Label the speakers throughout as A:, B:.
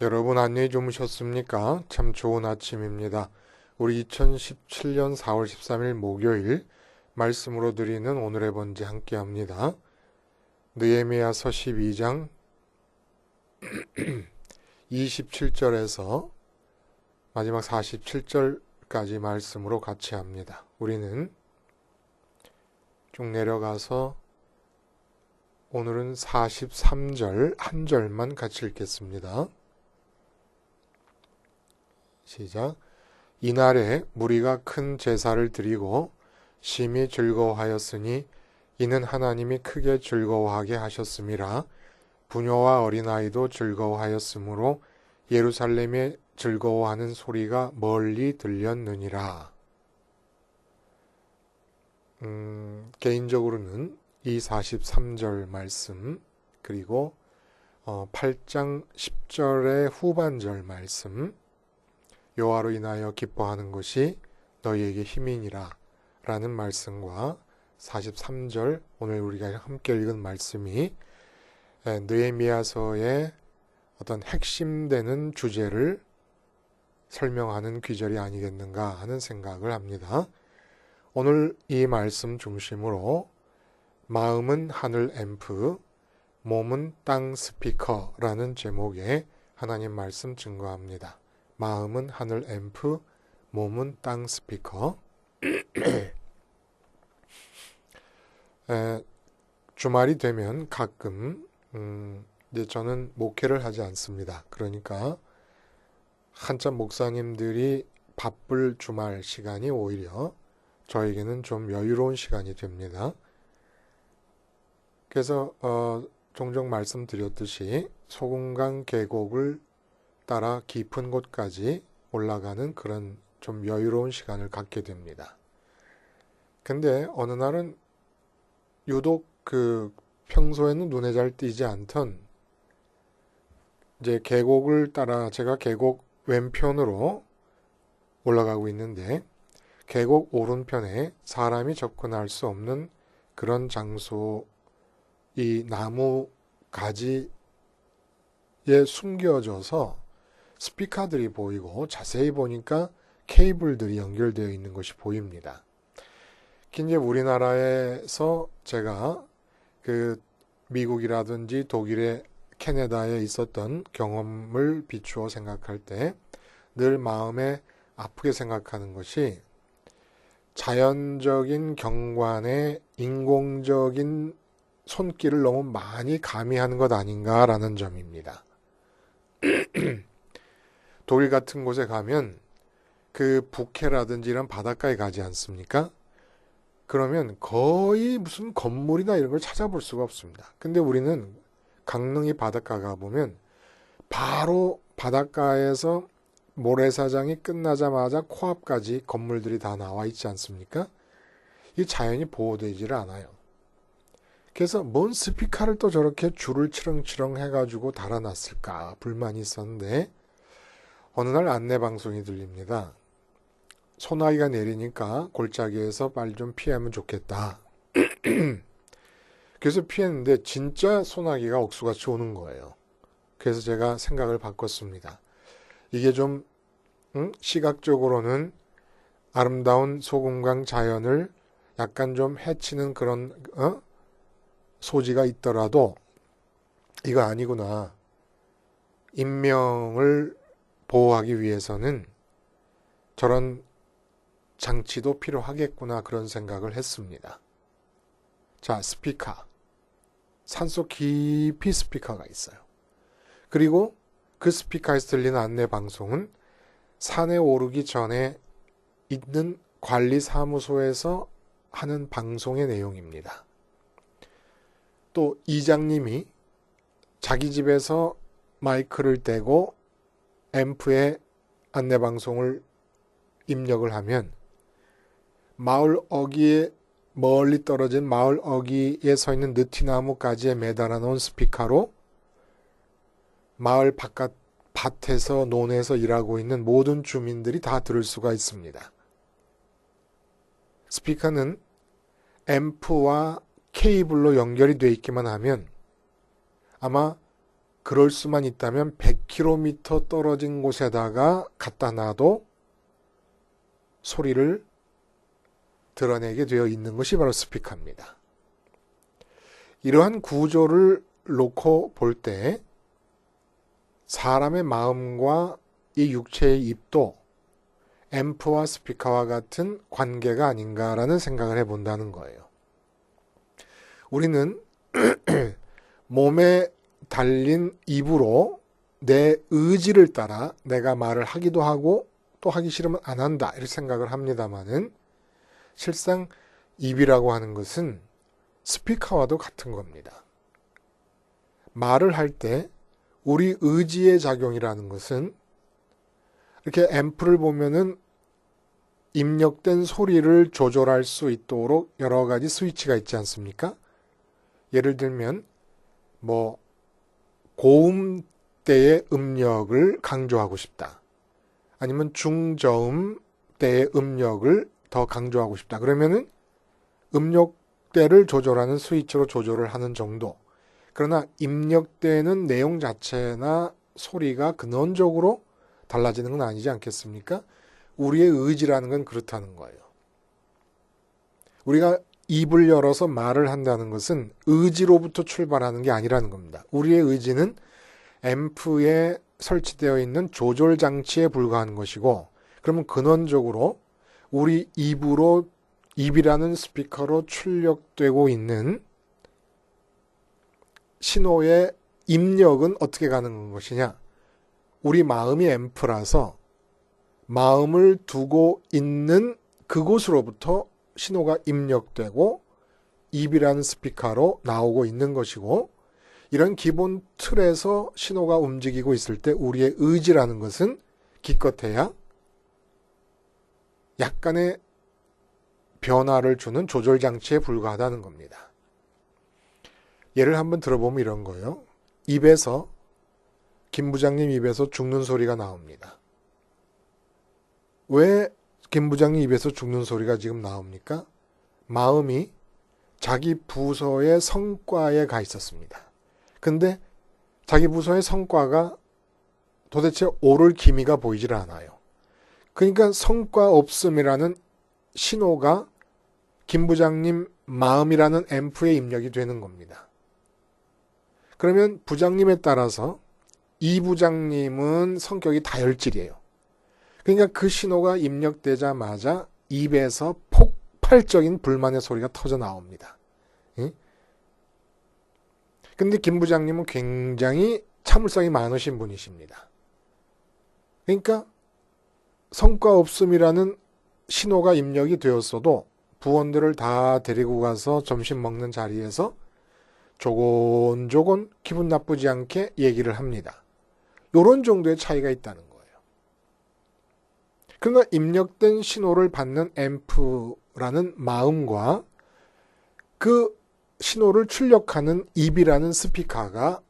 A: 여러분 안녕히 주무셨습니까? 참 좋은 아침입니다. 우리 2017년 4월 13일 목요일 말씀으로 드리는 오늘의 번제 함께 합니다. 느헤미야서 12장 27절에서 마지막 47절까지 말씀으로 같이 합니다. 우리는 쭉 내려가서 오늘은 43절 한 절만 같이 읽겠습니다. 시작. 이날에 무리가 큰 제사를 드리고 심히 즐거워하였으니 이는 하나님이 크게 즐거워하게 하셨음이라 부녀와 어린아이도 즐거워하였으므로 예루살렘에 즐거워하는 소리가 멀리 들렸느니라. 음, 개인적으로는 이 43절 말씀 그리고 어, 8장 10절의 후반절 말씀 여호와로 인하여 기뻐하는 것이 너희에게 힘이니라 라는 말씀과 43절 오늘 우리가 함께 읽은 말씀이 느헤미야서의 어떤 핵심되는 주제를 설명하는 귀절이 아니겠는가 하는 생각을 합니다. 오늘 이 말씀 중심으로 마음은 하늘 앰프, 몸은 땅 스피커라는 제목의 하나님 말씀 증거합니다. 마음은 하늘 앰프, 몸은 땅 스피커. 에, 주말이 되면 가끔 음, 이제 저는 목회를 하지 않습니다. 그러니까 한참 목사님들이 바쁠 주말 시간이 오히려 저에게는 좀 여유로운 시간이 됩니다. 그래서 어, 종종 말씀드렸듯이 소금강 계곡을 따라 깊은 곳까지 올라가는 그런 좀 여유로운 시간을 갖게 됩니다. 근데 어느 날은 유독 그 평소에는 눈에 잘 띄지 않던 이제 계곡을 따라 제가 계곡 왼편으로 올라가고 있는데 계곡 오른편에 사람이 접근할 수 없는 그런 장소 이 나무 가지에 숨겨져서 스피커들이 보이고 자세히 보니까 케이블들이 연결되어 있는 것이 보입니다. 이제 우리나라에서 제가 그 미국이라든지 독일의 캐나다에 있었던 경험을 비추어 생각할 때 늘 마음에 아프게 생각하는 것이 자연적인 경관에 인공적인 손길을 너무 많이 가미하는 것 아닌가라는 점입니다. 독일 같은 곳에 가면 그 북해라든지 이런 바닷가에 가지 않습니까? 그러면 거의 무슨 건물이나 이런 걸 찾아볼 수가 없습니다. 근데 우리는 강릉이 바닷가 가보면 바로 바닷가에서 모래사장이 끝나자마자 코앞까지 건물들이 다 나와 있지 않습니까? 이 자연이 보호되지를 않아요. 그래서 뭔 스피커를 또 저렇게 줄을 치렁치렁 해가지고 달아놨을까 불만이 있었는데 어느 날 안내 방송이 들립니다. 소나기가 내리니까 골짜기에서 빨리 좀 피하면 좋겠다. 그래서 피했는데 진짜 소나기가 억수같이 오는 거예요. 그래서 제가 생각을 바꿨습니다. 이게 좀 응? 시각적으로는 아름다운 소금강 자연을 약간 좀 해치는 그런 어? 소지가 있더라도 이거 아니구나. 인명을 보호하기 위해서는 저런 장치도 필요하겠구나 그런 생각을 했습니다. 자, 스피커. 산속 깊이 스피커가 있어요. 그리고 그 스피커에서 들리는 안내 방송은 산에 오르기 전에 있는 관리 사무소에서 하는 방송의 내용입니다. 또 이장님이 자기 집에서 마이크를 대고 앰프에 안내 방송을 입력을 하면 마을 어귀에 멀리 떨어진 마을 어귀에 서 있는 느티나무 가지에 매달아 놓은 스피커로 마을 바깥 밭에서 논에서 일하고 있는 모든 주민들이 다 들을 수가 있습니다. 스피커는 앰프와 케이블로 연결이 되어 있기만 하면 아마 그럴 수만 있다면 100km 떨어진 곳에다가 갖다 놔도 소리를 드러내게 되어 있는 것이 바로 스피커입니다. 이러한 구조를 놓고 볼 때 사람의 마음과 이 육체의 입도 앰프와 스피커와 같은 관계가 아닌가라는 생각을 해본다는 거예요. 우리는 몸에 달린 입으로 내 의지를 따라 내가 말을 하기도 하고 또 하기 싫으면 안 한다 이렇게 생각을 합니다만은 실상 입이라고 하는 것은 스피커와도 같은 겁니다. 말을 할 때 우리 의지의 작용이라는 것은 이렇게 앰프를 보면은 입력된 소리를 조절할 수 있도록 여러 가지 스위치가 있지 않습니까? 예를 들면 뭐 고음대의 음력을 강조하고 싶다. 아니면 중저음대의 음력을 더 강조하고 싶다. 그러면은 음력대를 조절하는 스위치로 조절을 하는 정도. 그러나 입력되는 내용 자체나 소리가 근원적으로 달라지는 건 아니지 않겠습니까? 우리의 의지라는 건 그렇다는 거예요. 우리가 입을 열어서 말을 한다는 것은 의지로부터 출발하는 게 아니라는 겁니다. 우리의 의지는 앰프에 설치되어 있는 조절 장치에 불과한 것이고, 그러면 근원적으로 우리 입으로, 입이라는 스피커로 출력되고 있는 신호의 입력은 어떻게 가는 것이냐? 우리 마음이 앰프라서 마음을 두고 있는 그곳으로부터 신호가 입력되고 입이라는 스피커로 나오고 있는 것이고 이런 기본 틀에서 신호가 움직이고 있을 때 우리의 의지라는 것은 기껏해야 약간의 변화를 주는 조절 장치에 불과하다는 겁니다. 예를 한번 들어보면 이런 거예요. 입에서 김 부장님 입에서 죽는 소리가 나옵니다. 왜 김 부장님 입에서 죽는 소리가 지금 나옵니까? 마음이 자기 부서의 성과에 가 있었습니다. 근데 자기 부서의 성과가 도대체 오를 기미가 보이질 않아요. 그러니까 성과 없음이라는 신호가 김 부장님 마음이라는 앰프에 입력이 되는 겁니다. 그러면 부장님에 따라서 이 부장님은 성격이 다혈질이에요. 그러니까 그 신호가 입력되자마자 입에서 폭발적인 불만의 소리가 터져 나옵니다. 근데 김 부장님은 굉장히 참을성이 많으신 분이십니다. 그러니까 성과 없음이라는 신호가 입력이 되었어도 부원들을 다 데리고 가서 점심 먹는 자리에서 조곤조곤 기분 나쁘지 않게 얘기를 합니다. 요런 정도의 차이가 있다는 거예요. 그러나 입력된 신호를 받는 앰프라는 마음과 그 신호를 출력하는 입이라는 스피커가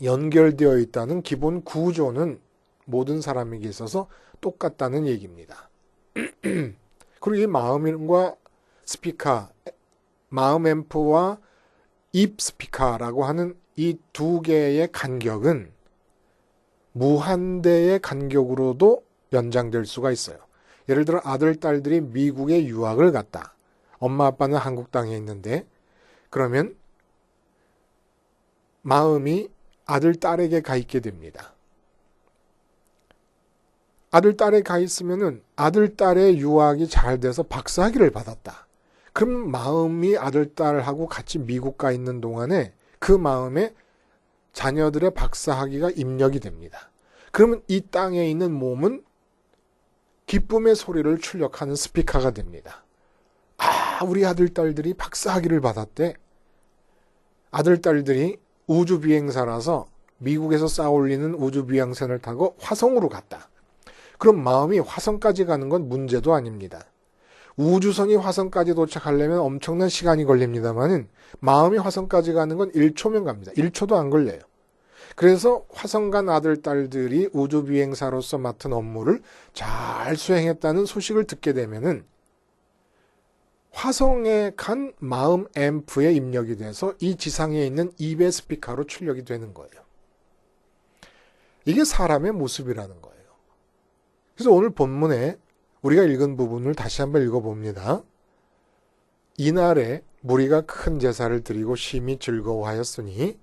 A: 연결되어 있다는 기본 구조는 모든 사람에게 있어서 똑같다는 얘기입니다. 그리고 이 마음과 스피커, 마음 앰프와 입 스피커라고 하는 이 두 개의 간격은 무한대의 간격으로도 연장될 수가 있어요. 예를 들어 아들, 딸들이 미국에 유학을 갔다. 엄마, 아빠는 한국 땅에 있는데 그러면 마음이 아들, 딸에게 가 있게 됩니다. 아들, 딸에 가 있으면은 아들, 딸의 유학이 잘 돼서 박사학위를 받았다. 그럼 마음이 아들, 딸하고 같이 미국 가 있는 동안에 그 마음에 자녀들의 박사학위가 입력이 됩니다. 그러면 이 땅에 있는 몸은 기쁨의 소리를 출력하는 스피커가 됩니다. 아, 우리 아들, 딸들이 박사학위를 받았대. 아들, 딸들이 우주 비행사라서 미국에서 쌓아 올리는 우주 비행선을 타고 화성으로 갔다. 그럼 마음이 화성까지 가는 건 문제도 아닙니다. 우주선이 화성까지 도착하려면 엄청난 시간이 걸립니다만은 마음이 화성까지 가는 건 1초면 갑니다. 1초도 안 걸려요. 그래서 화성 간 아들, 딸들이 우주 비행사로서 맡은 업무를 잘 수행했다는 소식을 듣게 되면은 화성에 간 마음 앰프에 입력이 돼서 이 지상에 있는 2배 스피커로 출력이 되는 거예요. 이게 사람의 모습이라는 거예요. 그래서 오늘 본문에 우리가 읽은 부분을 다시 한번 읽어봅니다. 이날에 무리가 큰 제사를 드리고 심히 즐거워하였으니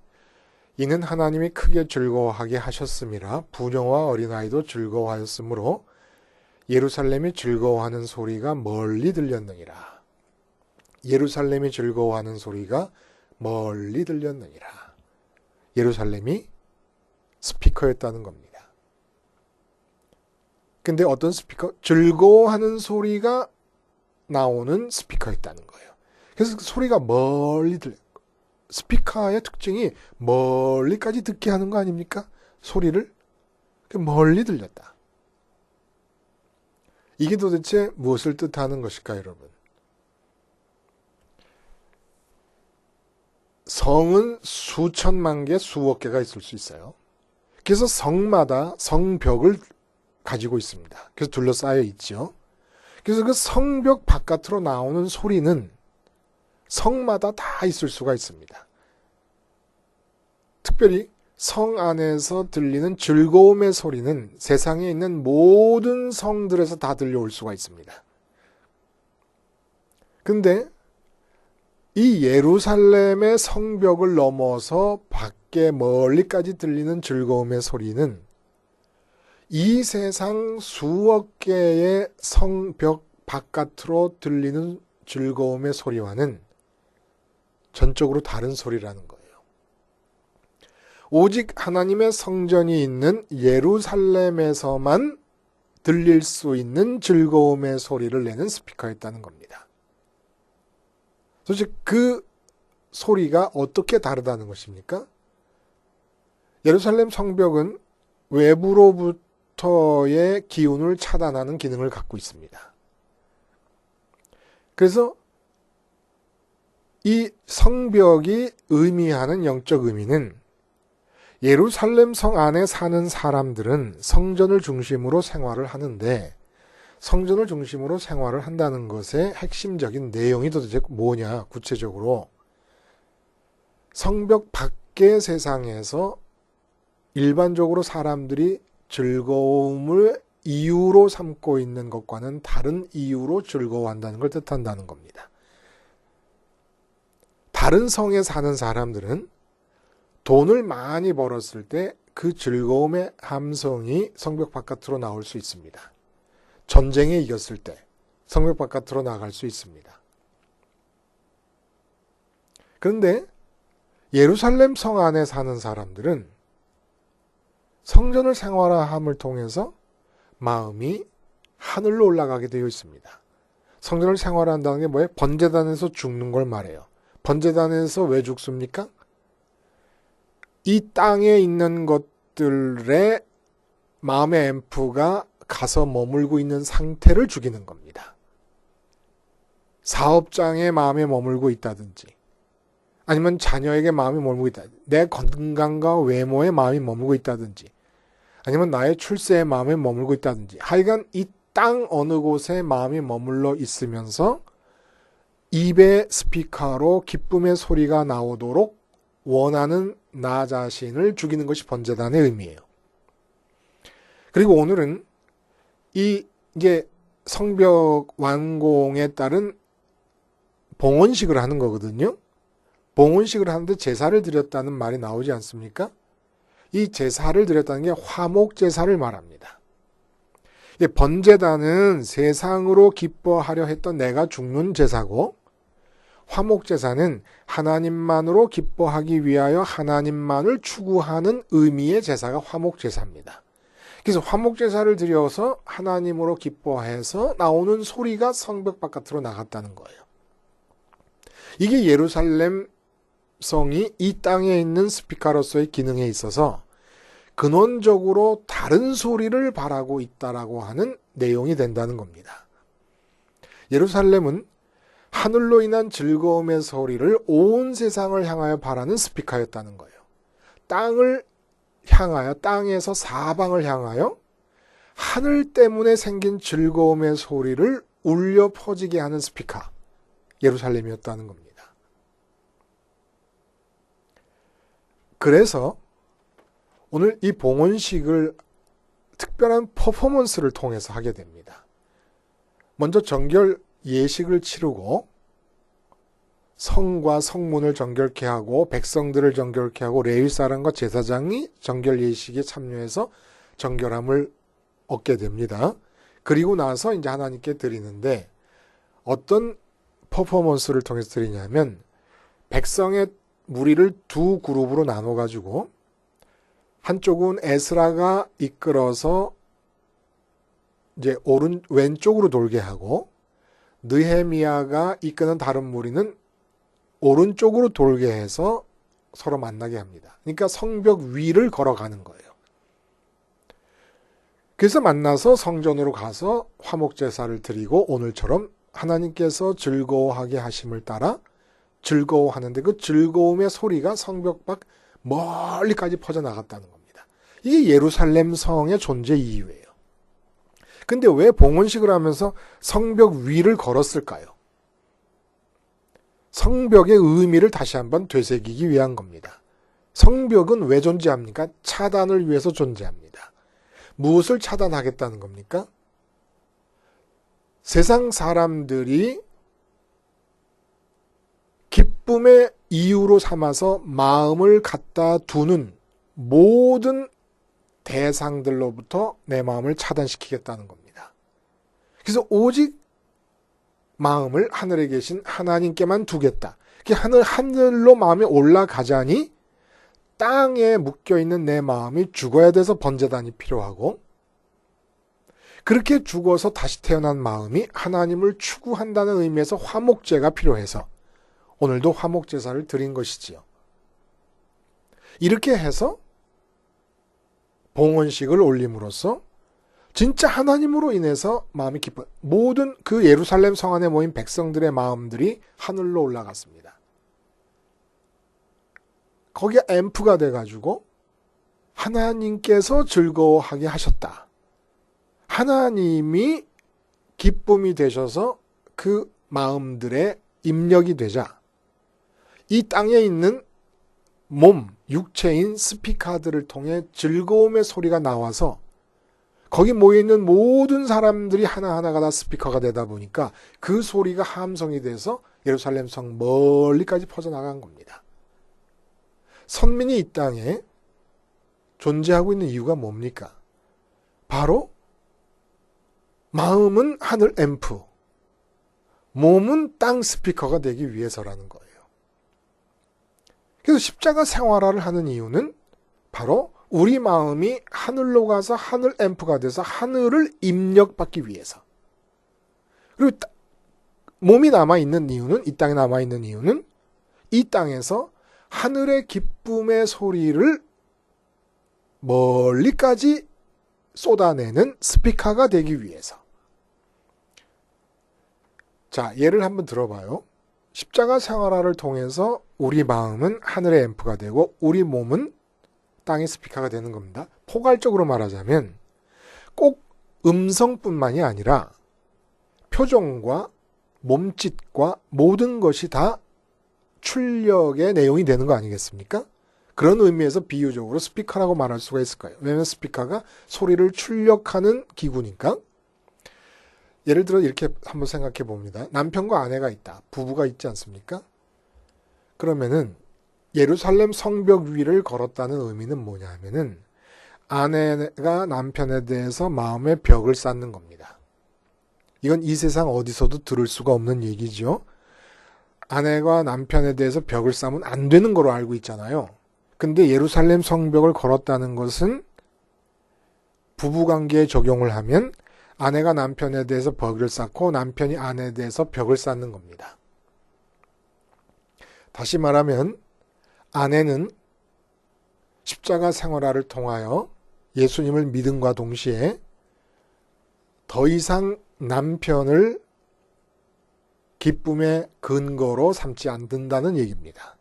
A: 이는 하나님이 크게 즐거워하게 하셨음이라 부녀와 어린아이도 즐거워하였으므로 예루살렘이 즐거워하는 소리가 멀리 들렸느니라. 예루살렘이 즐거워하는 소리가 멀리 들렸느니라. 예루살렘이 스피커였다는 겁니다. 근데 어떤 스피커? 즐거워하는 소리가 나오는 스피커였다는 거예요. 그래서 그 소리가 멀리 들, 스피커의 특징이 멀리까지 듣게 하는 거 아닙니까? 소리를 그 멀리 들렸다. 이게 도대체 무엇을 뜻하는 것일까, 여러분? 성은 수천만 개, 수억 개가 있을 수 있어요. 그래서 성마다 성벽을 가지고 있습니다. 그래서 둘러싸여 있죠. 그래서 그 성벽 바깥으로 나오는 소리는 성마다 다 있을 수가 있습니다. 특별히 성 안에서 들리는 즐거움의 소리는 세상에 있는 모든 성들에서 다 들려올 수가 있습니다. 근데 이 예루살렘의 성벽을 넘어서 밖에 멀리까지 들리는 즐거움의 소리는 이 세상 수억 개의 성벽 바깥으로 들리는 즐거움의 소리와는 전적으로 다른 소리라는 거예요. 오직 하나님의 성전이 있는 예루살렘에서만 들릴 수 있는 즐거움의 소리를 내는 스피커였다는 겁니다. 도대체 그 소리가 어떻게 다르다는 것입니까? 예루살렘 성벽은 외부로부터의 기운을 차단하는 기능을 갖고 있습니다. 그래서 이 성벽이 의미하는 영적 의미는 예루살렘 성 안에 사는 사람들은 성전을 중심으로 생활을 하는데 성전을 중심으로 생활을 한다는 것의 핵심적인 내용이 도대체 뭐냐, 구체적으로. 성벽 밖의 세상에서 일반적으로 사람들이 즐거움을 이유로 삼고 있는 것과는 다른 이유로 즐거워한다는 걸 뜻한다는 겁니다. 다른 성에 사는 사람들은 돈을 많이 벌었을 때 그 즐거움의 함성이 성벽 바깥으로 나올 수 있습니다. 전쟁에 이겼을 때 성벽 바깥으로 나갈 수 있습니다. 그런데 예루살렘 성 안에 사는 사람들은 성전을 생활함을 통해서 마음이 하늘로 올라가게 되어 있습니다. 성전을 생활한다는 게 뭐예요? 번제단에서 죽는 걸 말해요. 번제단에서 왜 죽습니까? 이 땅에 있는 것들의 마음의 앰프가 가서 머물고 있는 상태를 죽이는 겁니다. 사업장에 마음에 머물고 있다든지, 아니면 자녀에게 마음이 머물고 있다. 내 건강과 외모에 마음이 머물고 있다든지, 아니면 나의 출세에 마음이 머물고 있다든지, 하여간 이 땅 어느 곳에 마음이 머물러 있으면서 입의 스피커로 기쁨의 소리가 나오도록 원하는 나 자신을 죽이는 것이 번제단의 의미예요. 그리고 오늘은 이 이게 성벽 완공에 따른 봉헌식을 하는 거거든요. 봉헌식을 하는데 제사를 드렸다는 말이 나오지 않습니까? 이 제사를 드렸다는 게 화목 제사를 말합니다. 번제단은 세상으로 기뻐하려 했던 내가 죽는 제사고 화목 제사는 하나님만으로 기뻐하기 위하여 하나님만을 추구하는 의미의 제사가 화목 제사입니다. 그래서 화목 제사를 드려서 하나님으로 기뻐해서 나오는 소리가 성벽 바깥으로 나갔다는 거예요. 이게 예루살렘 성이 이 땅에 있는 스피커로서의 기능에 있어서 근원적으로 다른 소리를 바라고 있다라고 하는 내용이 된다는 겁니다. 예루살렘은 하늘로 인한 즐거움의 소리를 온 세상을 향하여 바라는 스피커였다는 거예요. 땅을 향하여 땅에서 사방을 향하여 하늘 때문에 생긴 즐거움의 소리를 울려 퍼지게 하는 스피커 예루살렘이었다는 겁니다. 오늘 이 봉헌식을 특별한 퍼포먼스를 통해서 하게 됩니다. 먼저 정결 예식을 치르고 성과 성문을 정결케 하고 백성들을 정결케 하고 레위 사람과 제사장이 정결 예식에 참여해서 정결함을 얻게 됩니다. 그리고 나서 이제 하나님께 드리는데 어떤 퍼포먼스를 통해서 드리냐면 백성의 무리를 두 그룹으로 나눠 가지고 한쪽은 에스라가 이끌어서 이제 오른 왼쪽으로 돌게 하고 느헤미야가 이끄는 다른 무리는 오른쪽으로 돌게 해서 서로 만나게 합니다. 그러니까 성벽 위를 걸어가는 거예요. 그래서 만나서 성전으로 가서 화목 제사를 드리고 오늘처럼 하나님께서 즐거워하게 하심을 따라 즐거워하는데 그 즐거움의 소리가 성벽 밖 멀리까지 퍼져 나갔다는 겁니다. 이게 예루살렘 성의 존재 이유예요. 근데 왜 봉헌식을 하면서 성벽 위를 걸었을까요? 성벽의 의미를 다시 한번 되새기기 위한 겁니다. 성벽은 왜 존재합니까? 차단을 위해서 존재합니다. 무엇을 차단하겠다는 겁니까? 세상 사람들이 기쁨의 이유로 삼아서 마음을 갖다 두는 모든 대상들로부터 내 마음을 차단시키겠다는 겁니다. 그래서 오직 마음을 하늘에 계신 하나님께만 두겠다. 하늘, 하늘로 마음이 올라가자니 땅에 묶여 있는 내 마음이 죽어야 돼서 번제단이 필요하고 그렇게 죽어서 다시 태어난 마음이 하나님을 추구한다는 의미에서 화목제가 필요해서 오늘도 화목제사를 드린 것이지요. 이렇게 해서 봉헌식을 올림으로써 진짜 하나님으로 인해서 마음이 기뻐 모든 그 예루살렘 성 안에 모인 백성들의 마음들이 하늘로 올라갔습니다. 거기에 앰프가 돼가지고 하나님께서 즐거워하게 하셨다. 하나님이 기쁨이 되셔서 그 마음들의 입력이 되자 이 땅에 있는 몸, 육체인 스피카들을 통해 즐거움의 소리가 나와서 거기 모여있는 모든 사람들이 하나하나가 다 스피커가 되다 보니까 그 소리가 함성이 돼서 예루살렘 성 멀리까지 퍼져나간 겁니다. 선민이 이 땅에 존재하고 있는 이유가 뭡니까? 바로 마음은 하늘 앰프, 몸은 땅 스피커가 되기 위해서라는 거예요. 그래서 십자가 생활화를 하는 이유는 바로 우리 마음이 하늘로 가서 하늘 앰프가 돼서 하늘을 입력받기 위해서. 그리고 몸이 남아 있는 이유는, 이 땅에 남아 있는 이유는 이 땅에서 하늘의 기쁨의 소리를 멀리까지 쏟아내는 스피커가 되기 위해서. 자, 예를 한번 들어봐요. 십자가 생활화를 통해서 우리 마음은 하늘의 앰프가 되고 우리 몸은 땅의 스피커가 되는 겁니다. 포괄적으로 말하자면 꼭 음성뿐만이 아니라 표정과 몸짓과 모든 것이 다 출력의 내용이 되는 거 아니겠습니까? 그런 의미에서 비유적으로 스피커라고 말할 수가 있을 거예요. 왜냐하면 스피커가 소리를 출력하는 기구니까. 예를 들어 이렇게 한번 생각해 봅니다. 남편과 아내가 있다. 부부가 있지 않습니까? 그러면은 예루살렘 성벽 위를 걸었다는 의미는 뭐냐 하면은 아내가 남편에 대해서 마음의 벽을 쌓는 겁니다. 이건 이 세상 어디서도 들을 수가 없는 얘기죠. 아내가 남편에 대해서 벽을 쌓으면 안 되는 거로 알고 있잖아요. 근데 예루살렘 성벽을 걸었다는 것은 부부관계에 적용을 하면 아내가 남편에 대해서 벽을 쌓고 남편이 아내에 대해서 벽을 쌓는 겁니다. 다시 말하면 아내는 십자가 생활화를 통하여 예수님을 믿음과 동시에 더 이상 남편을 기쁨의 근거로 삼지 않는다는 얘기입니다.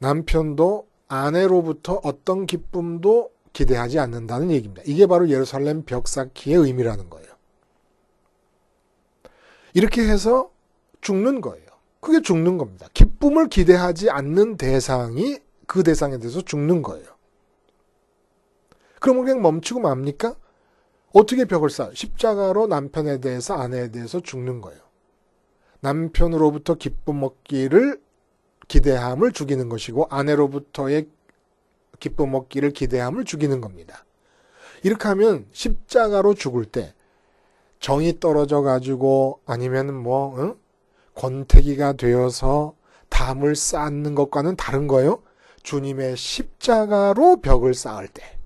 A: 남편도 아내로부터 어떤 기쁨도 기대하지 않는다는 얘기입니다. 이게 바로 예루살렘 벽 쌓기의 의미라는 거예요. 이렇게 해서 죽는 거예요. 그게 죽는 겁니다. 기쁨을 기대하지 않는 대상이 그 대상에 대해서 죽는 거예요. 그러면 그냥 멈추고 맙니까? 어떻게 벽을 쌓아? 십자가로 남편에 대해서 아내에 대해서 죽는 거예요. 남편으로부터 기쁨 얻기를 기대함을 죽이는 것이고 아내로부터의 기쁨 얻기를 기대함을 죽이는 겁니다. 이렇게 하면 십자가로 죽을 때 정이 떨어져 가지고 아니면 뭐 응? 권태기가 되어서 담을 쌓는 것과는 다른 거예요. 주님의 십자가로 벽을 쌓을 때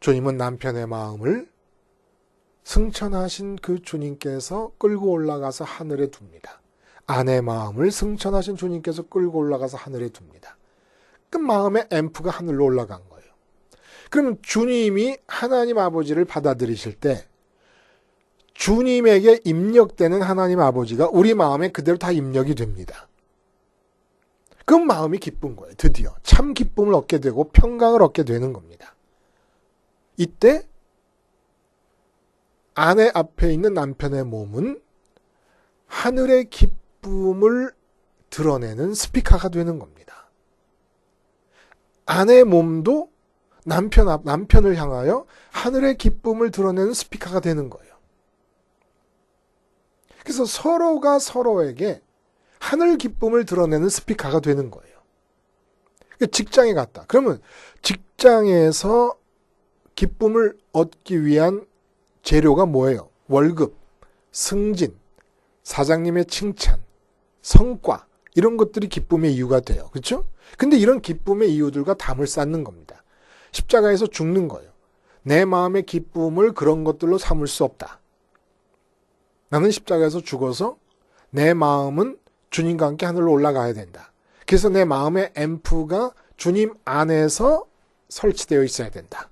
A: 주님은 남편의 마음을 승천하신 그 주님께서 끌고 올라가서 하늘에 둡니다. 아내 마음을 승천하신 주님께서 끌고 올라가서 하늘에 둡니다. 그 마음의 앰프가 하늘로 올라간 거예요. 그러면 주님이 하나님 아버지를 받아들이실 때 주님에게 입력되는 하나님 아버지가 우리 마음에 그대로 다 입력이 됩니다. 그 마음이 기쁜 거예요. 드디어 참 기쁨을 얻게 되고 평강을 얻게 되는 겁니다. 이때 아내 앞에 있는 남편의 몸은 하늘의 기쁨을 드러내는 스피커가 되는 겁니다. 아내의 몸도 남편 앞, 남편을 향하여 하늘의 기쁨을 드러내는 스피커가 되는 거예요. 그래서 서로가 서로에게 하늘 기쁨을 드러내는 스피커가 되는 거예요. 직장에 갔다. 그러면 직장에서 기쁨을 얻기 위한 재료가 뭐예요? 월급, 승진, 사장님의 칭찬, 성과 이런 것들이 기쁨의 이유가 돼요. 그렇죠? 근데 이런 기쁨의 이유들과 담을 쌓는 겁니다. 십자가에서 죽는 거예요. 내 마음의 기쁨을 그런 것들로 삼을 수 없다. 나는 십자가에서 죽어서 내 마음은 주님과 함께 하늘로 올라가야 된다. 그래서 내 마음의 앰프가 주님 안에서 설치되어 있어야 된다.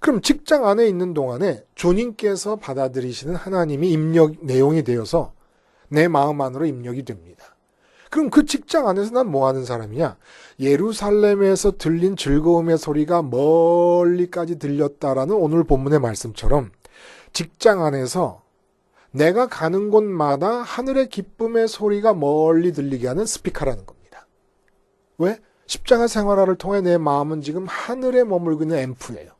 A: 그럼 직장 안에 있는 동안에 주님께서 받아들이시는 하나님이 입력 내용이 되어서 내 마음 안으로 입력이 됩니다. 그럼 그 직장 안에서 난 뭐 하는 사람이냐? 예루살렘에서 들린 즐거움의 소리가 멀리까지 들렸다라는 오늘 본문의 말씀처럼 직장 안에서 내가 가는 곳마다 하늘의 기쁨의 소리가 멀리 들리게 하는 스피커라는 겁니다. 왜? 십자가 생활화를 통해 내 마음은 지금 하늘에 머물고 있는 앰프예요.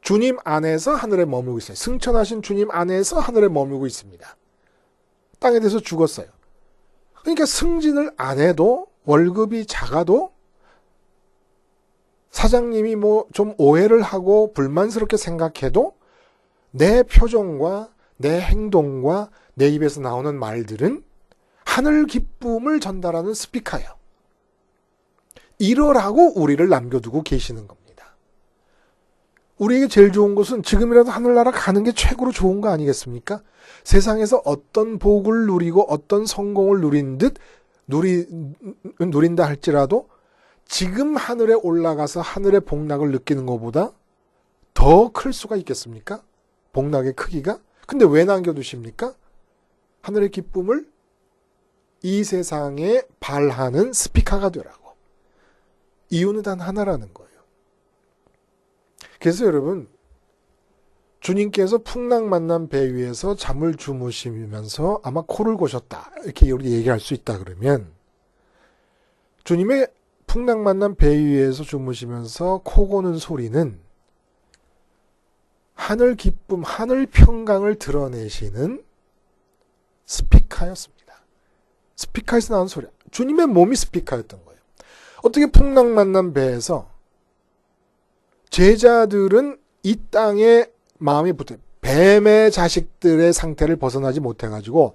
A: 주님 안에서 하늘에 머물고 있어요. 승천하신 주님 안에서 하늘에 머물고 있습니다. 땅에 대해서 죽었어요. 그러니까 승진을 안 해도 월급이 작아도 사장님이 뭐 좀 오해를 하고 불만스럽게 생각해도 내 표정과 내 행동과 내 입에서 나오는 말들은 하늘 기쁨을 전달하는 스피커예요. 이러라고 우리를 남겨두고 계시는 겁니다. 우리에게 제일 좋은 것은 지금이라도 하늘나라 가는 게 최고로 좋은 거 아니겠습니까? 세상에서 어떤 복을 누리고 어떤 성공을 누린 듯 누리, 누린다 할지라도 지금 하늘에 올라가서 하늘의 복락을 느끼는 것보다 더 클 수가 있겠습니까? 복락의 크기가? 근데 왜 남겨두십니까? 하늘의 기쁨을 이 세상에 발하는 스피커가 되라고. 이유는 단 하나라는 거예요. 그래서 여러분 주님께서 풍랑 만난 배 위에서 잠을 주무시면서 아마 코를 고셨다 이렇게 우리 얘기할 수 있다 그러면 주님의 풍랑 만난 배 위에서 주무시면서 코 고는 소리는 하늘 기쁨, 하늘 평강을 드러내시는 스피커였습니다. 스피커에서 나온 소리. 주님의 몸이 스피커였던 거예요. 어떻게 풍랑 만난 배에서 제자들은 이 땅에 마음이 붙어 뱀의 자식들의 상태를 벗어나지 못해가지고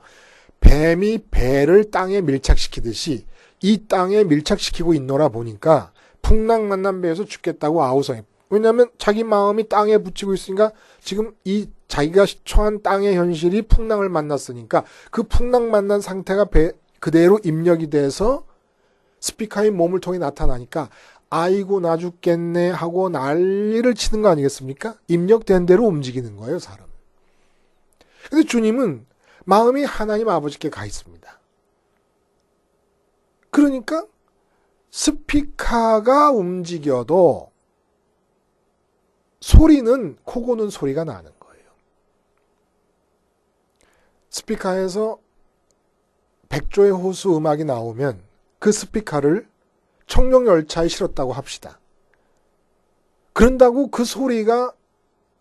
A: 뱀이 배를 땅에 밀착시키듯이 이 땅에 밀착시키고 있노라 보니까 풍랑 만난 배에서 죽겠다고 아우성해. 왜냐하면 자기 마음이 땅에 붙이고 있으니까 지금 이 자기가 처한 땅의 현실이 풍랑을 만났으니까 그 풍랑 만난 상태가 배 그대로 입력이 돼서 스피커의 몸을 통해 나타나니까 아이고 나 죽겠네 하고 난리를 치는 거 아니겠습니까? 입력된 대로 움직이는 거예요, 사람. 근데 주님은 마음이 하나님 아버지께 가 있습니다. 그러니까 스피커가 움직여도 소리는 코 고는 소리가 나는 거예요. 스피커에서 백조의 호수 음악이 나오면 그 스피커를 청룡열차에 실었다고 합시다. 그런다고 그 소리가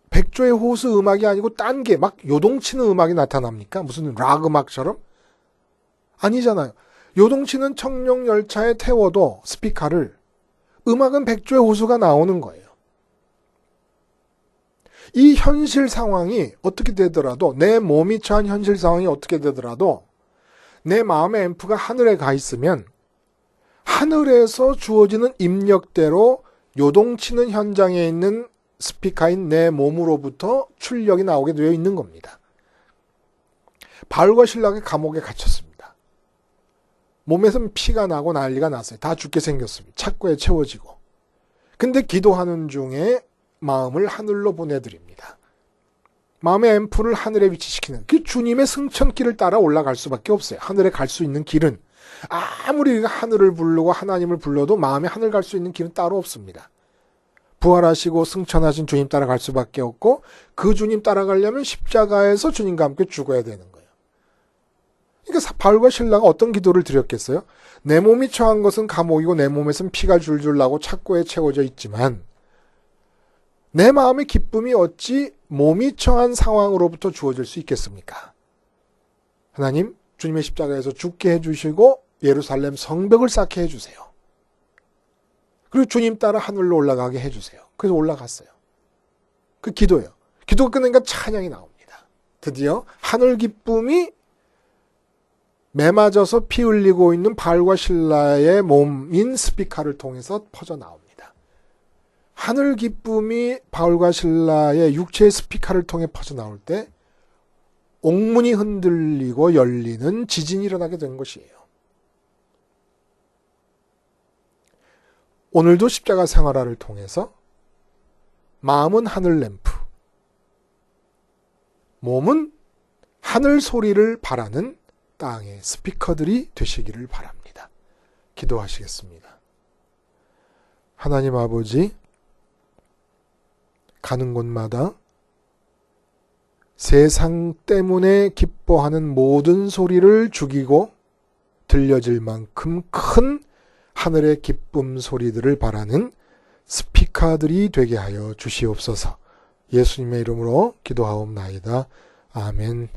A: 백조의 호수 음악이 아니고 딴 게 막 요동치는 음악이 나타납니까? 무슨 락 음악처럼? 아니잖아요. 요동치는 청룡 열차에 태워도 스피커를 음악은 백조의 호수가 나오는 거예요. 이 현실 상황이 어떻게 되더라도 내 몸이 처한 현실 상황이 어떻게 되더라도 내 마음의 앰프가 하늘에 가 있으면 하늘에서 주어지는 입력대로 요동치는 현장에 있는 스피커인 내 몸으로부터 출력이 나오게 되어 있는 겁니다. 바울과 신랑이 감옥에 갇혔습니다. 몸에선 피가 나고 난리가 났어요. 다 죽게 생겼습니다. 착고에 채워지고. 근데 기도하는 중에 마음을 하늘로 보내드립니다. 마음의 앰프를 하늘에 위치시키는 그 주님의 승천길을 따라 올라갈 수밖에 없어요. 하늘에 갈 수 있는 길은 아무리 하늘을 부르고 하나님을 불러도 마음에 하늘 갈 수 있는 길은 따로 없습니다. 부활하시고 승천하신 주님 따라갈 수밖에 없고 그 주님 따라가려면 십자가에서 주님과 함께 죽어야 되는 거예요. 그러니까 바울과 신라가 어떤 기도를 드렸겠어요? 내 몸이 처한 것은 감옥이고 내 몸에선 피가 줄줄 나고 착고에 채워져 있지만 내 마음의 기쁨이 어찌 몸이 처한 상황으로부터 주어질 수 있겠습니까? 하나님, 주님의 십자가에서 죽게 해주시고 예루살렘 성벽을 쌓게 해주세요. 그리고 주님 따라 하늘로 올라가게 해주세요. 그래서 올라갔어요. 그 기도예요. 기도가 끝나니까 찬양이 나옵니다. 드디어 하늘 기쁨이 매맞아서 피 흘리고 있는 발과 신라의 몸인 스피커를 통해서 퍼져 나옵니다. 하늘 기쁨이 바울과 신라의 육체의 스피커를 통해 퍼져 나올 때 옥문이 흔들리고 열리는 지진이 일어나게 된 것이에요. 오늘도 십자가 생활화를 통해서 마음은 하늘 램프, 몸은 하늘 소리를 바라는 땅의 스피커들이 되시기를 바랍니다. 기도하시겠습니다. 하나님 아버지, 가는 곳마다 세상 때문에 기뻐하는 모든 소리를 죽이고 들려질 만큼 큰 하늘의 기쁨 소리들을 바라는 스피커들이 되게 하여 주시옵소서. 예수님의 이름으로 기도하옵나이다. 아멘.